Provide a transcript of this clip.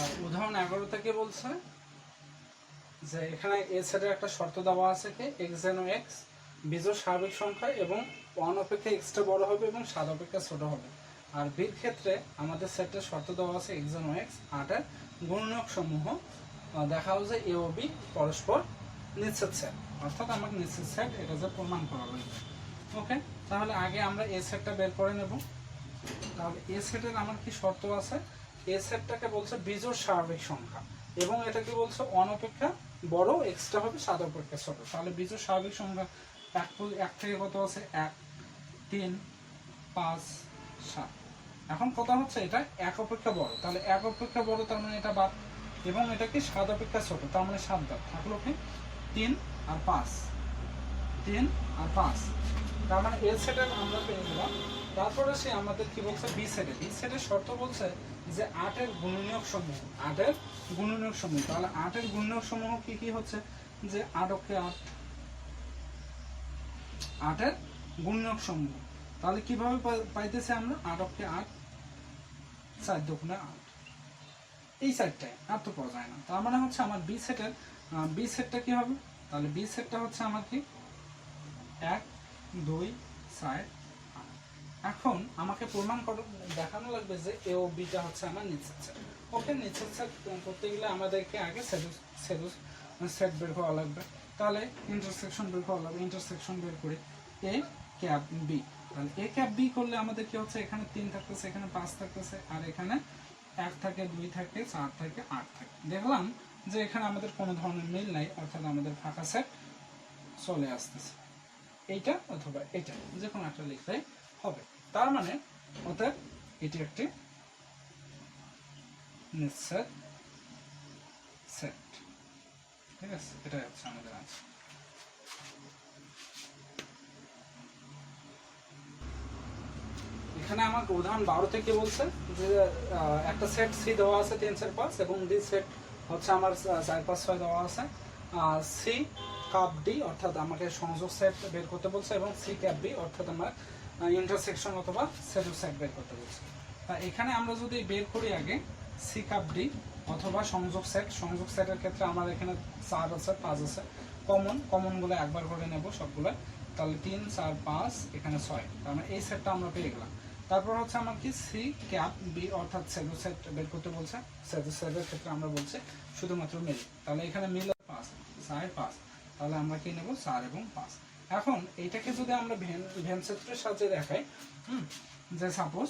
আর উদাহরণ এগারো থেকে বলছে যে এখানে এ সেটের একটা শর্ত দেওয়া আছে কি এক্স যেন এক্স বিজোড় স্বাভাবিক সংখ্যা এবং ওয়ান অপেক্ষা এক্সটা বড় হবে এবং সাত অপেক্ষা ছোট হবে। আর বির ক্ষেত্রে আমাদের সেটের শর্ত দেওয়া আছে এক্স যেন এক্স আটের গুণনীয়ক সমূহ দেখা দেখাও যে এ ও বি পরস্পর নিশ্চিত সেট। অর্থাৎ আমাকে নিশ্চিত সেট, এটা যে প্রমাণ করা লাগবে ওকে তাহলে আগে আমরা এ সেটটা বের করে নেব। তাহলে এ সেটের আমার কি শর্ত আছে? এ সেটটাকে বলছে বিজোড় স্বাভাবিক সংখ্যা এবং এটা কি বলছে অনপেক্ষা বড় এক্সট্রা হবে সাত অপেক্ষা ছোট। তাহলে বিজোড় স্বাভাবিক সংখ্যা এক এক থেকে কত আছে? এক, তিন, পাঁচ, সাত। এখন কথা হচ্ছে এটা এক অপেক্ষা বড়। তাহলে এক অপেক্ষা বড় তার মানে এটা বাদ। এবং এটা কি সাত অপেক্ষা ছোট? তার মানে সাত বাদ। থাকল কি? তিন আর পাঁচ। তিন আর পাঁচ। তার মানে এ সেটের আমরা পেয়ে গেলাম। তারপরে সে আমাদের কি বলছে? বি সেটে। বি সেটের শর্ত বলছে যে আটের গুণনীয়ক সমূহ, আটের গুণনীয়ক সমূহ, তাহলে আটের গুণনীয়ক সমূহ কি কি হচ্ছে? যে আট অক্ষে আট, আটের গুণনীয়ক সমূহ। তাহলে কীভাবে পাইতেছি আমরা? আট অক্ষে আট, চার দুগুণে আট। এই সাইডটায়, আর তো পাওয়া যায় না। তার মানে হচ্ছে আমার বি সেটের বি সেটটা কি হবে? তাহলে বি সেটটা হচ্ছে আমার কি? এক, দুই আট। এখন আমাকে প্রমাণ দেখানো লাগবে যে এ ও বিটা হচ্ছে আমার নিচের ওকে নিচের করতে গেলে আমাদেরকে আগে সেট সেট বের করা লাগবে। তাহলে ইন্টারসেকশন বের করা লাগবে ইন্টারসেকশন বের করে এ ক্যাপ বি তাহলে এ ক্যাপ বি করলে আমাদের কি হচ্ছে? এখানে তিন থাকতেছে, এখানে পাঁচ থাকতেছে, আর এখানে এক থাকে, দুই থাকে, চার থাকে, আট থাকে। দেখলাম যে এখানে আমাদের কোনো ধরনের মিল নাই, অর্থাৎ আমাদের ফাঁকা সেট চলে আসতেছে। এইটা অথবা এটা যে কোনো একটা লিখলেই হবে। তার মানে অতএব এটি একটি নিশ্চয় সেট ঠিক আছে? এটাই হচ্ছে আমাদের আছে এখানে আমাকে উদাহরণ বারো থেকে বলছে যে একটা সেট সি দেওয়া আছে তিন চার পাঁচ এবং ডি সেট হচ্ছে আমার চার পাঁচ ছয় দেওয়া আছে। সি কাপ ডি অর্থাৎ আমাকে সংযোগ সেট বের করতে বলছে এবং সি ক্যাপ বি অর্থাৎ আমার ইন্টারসেকশন অথবা সেটু সেট বের করতে বলছে। তা এখানে আমরা যদি বের করি আগে সি কাপ ডি অথবা সংযোগ সেট সংযোগ সেটের ক্ষেত্রে আমার এখানে চার আছে, পাঁচ আছে। কমন কমনগুলো একবার করে নেব সবগুলো। তাহলে তিন, চার, পাঁচ, এখানে ছয়। তার মানে এই সেটটা আমরা পেয়ে গেলাম। তারপর হচ্ছে আমার কি সি ক্যাপ বি অর্থাৎ সেভু সেট বের করতে বলছে। সেভু সেটের ক্ষেত্রে আমরা বলছি শুধুমাত্র মিল। তাহলে এখানে মিল পাঁচ, চার, পাঁচ। তাহলে আমরা কি নেব? চার এবং পাঁচ। এখন এইটাকে যদি আমরা ভেন ভ্যান সেক্টরের সাহায্যে দেখাই হুম যে সাপোজ